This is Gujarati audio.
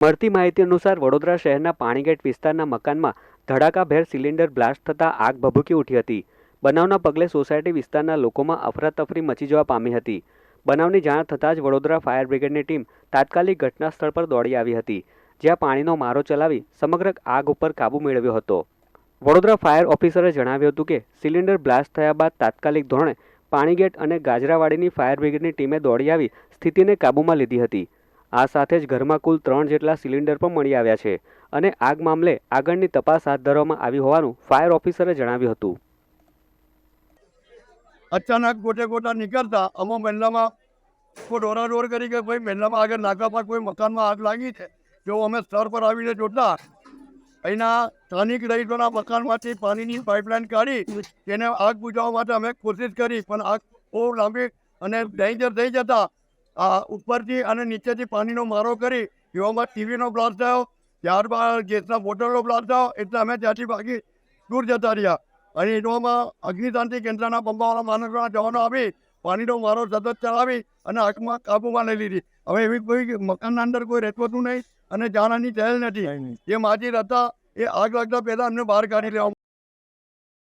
મળતી માહિતી અનુસાર વડોદરા શહેરના પાણીગેટ વિસ્તારના મકાનમાં ધડાકાભેર સિલિન્ડર બ્લાસ્ટ થતાં આગ ભભૂકી ઉઠી હતી. બનાવના પગલે સોસાયટી વિસ્તારના લોકોમાં અફરાતફરી મચી જવા પામી હતી. બનાવની જાણ થતાં જ વડોદરા ફાયર બ્રિગેડની ટીમ તાત્કાલિક ઘટના સ્થળ પર દોડી આવી હતી, જ્યાં પાણીનો મારો ચલાવી સમગ્ર આગ ઉપર કાબૂ મેળવ્યો હતો. વડોદરા ફાયર ઓફિસરે જણાવ્યું હતું કે, સિલિન્ડર બ્લાસ્ટ થયા બાદ તાત્કાલિક ધોરણે પાણીગેટ અને ગાજરાવાડીની ફાયર બ્રિગેડની ટીમે દોડી આવી સ્થિતિને કાબૂમાં લીધી હતી. આ સાથે જ ઘરમાં કુલ ત્રણ જેટલા સિલિન્ડર પણ મળી આવ્યા છે અને આગ મામલે આગળની તપાસ હાથ ધરવામાં આવી હોવાનું ફાયર ઓફિસરે જણાવ્યું હતું. અચાનક ગોટે ગોટા નીકળતા અમો મહિલામાં કોઈ દોરાદોર કરી કે ભાઈ મહિલામાં આગળ નાકા પર કોઈ મકાનમાં આગ લાગી છે? જો અમે સ્થળ પર આવીને જોતા, અહીંના સ્થાનિક રહીશોના મકાનમાંથી પાણીની પાઇપલાઇન કાઢી તેને આગ બુઝાવવા માટે અમે કોશિશ કરી, પણ આગ બહુ લાંબી અને ડેન્જર થઈ જતા ઉપરથી અને નીચેથી પાણીનો મારો કરી એવામાં ટીવીનો બ્લાસ્ટ થયો. ત્યારબાદ ગેસના બોટલનો બ્લાસ્ટ થયો. એટલે અમે ત્યાંથી ભાગી દૂર જતા રહ્યા. અને એવામાં અગ્નિશાંતિ કેન્દ્રના બંબાવાળા માણસોના જવાનો આવી પાણીનો મારો સતત ચલાવી અને આગમાં કાબૂમાં લઈ લીધી. હવે એવી કોઈ મકાનના અંદર કોઈ રહેતું હતું નહીં અને જાણાની થયેલ નથી. જે માજી હતા એ આગ લાગતા પહેલાં અમને બહાર કાઢી લેવા